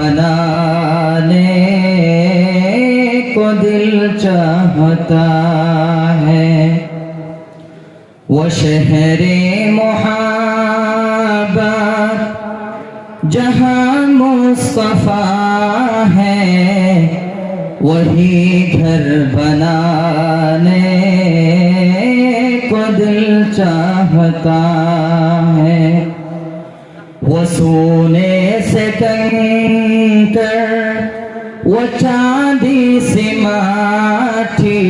بنانے کو دل چاہتا ہے۔ وہ شہر محبت جہاں مصطفیٰ ہے، وہی گھر بنانے کو دل چاہتا ہے۔ وہ سونے سے کنکر وہ چاندی سے ماٹھی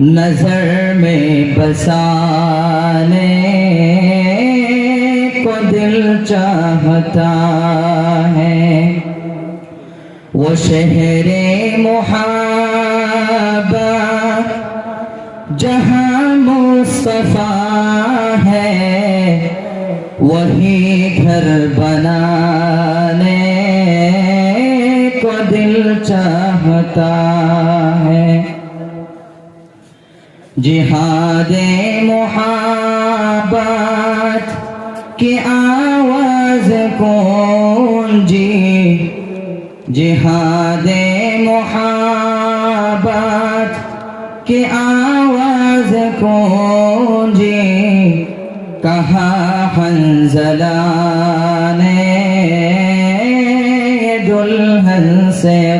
نظر میں بسانے کو دل چاہتا ہے۔ وہ شہر محبت جہاں مصطفیٰ ہے، وہی چاہتا ہے۔ جہاد محبت کی آواز کون جی؟ جہاد محبت کی آواز کون جی؟ کہاں حنزلہ نے دلہن سے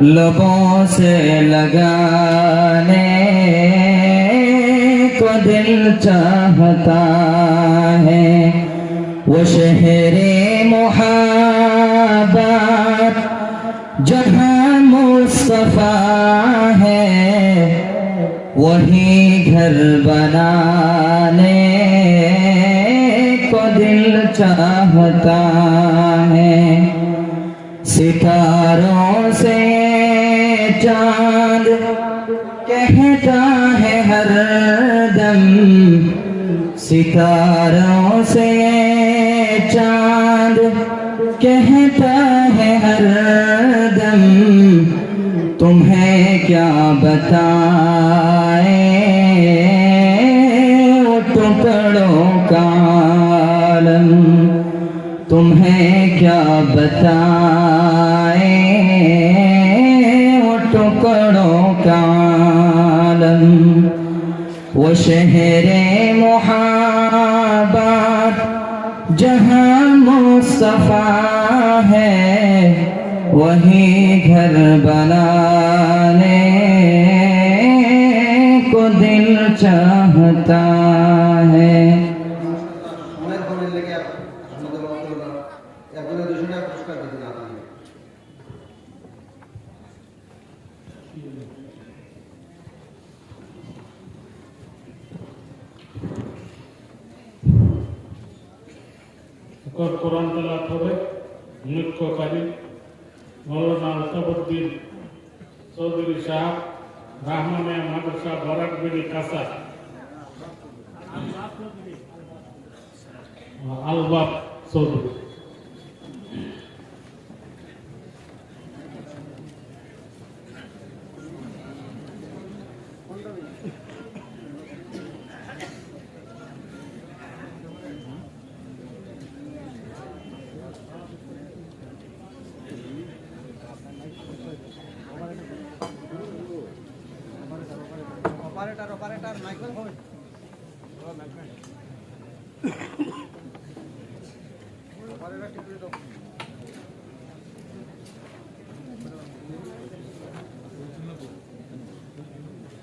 لبوں سے لگانے کو دل چاہتا ہے۔ وہ شہر محبت جہاں مصطفیٰ ہے، وہی گھر بنانے کو دل چاہتا ہے۔ ستاروں چاند کہتا ہے ہر دم ستاروں سے چاند کہتا ہے ہر دم تمہیں کیا بتائیں وہ ٹکڑوں کا عالم تمہیں کیا بتائیں وہ ٹکڑوں کا عالم، وہ شہر محبت جہاں مصطفیٰ ہے، وہی گھر بنانے کو دل چاہتا ہے۔ এখন কোরআন তেলাওয়াত হবে মুখ্যকারী মৌলানা আলতাবুদ্দিন চৌধুরী সাহেব রাহমানিয়া মাদ্রাসা বরাকবিড়ি কাসা আলবাব Chowdhury. Operator operator microphone operator টিপে দাও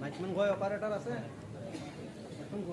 মাইকম্যান গয় অপারেটর আছে? এখন গো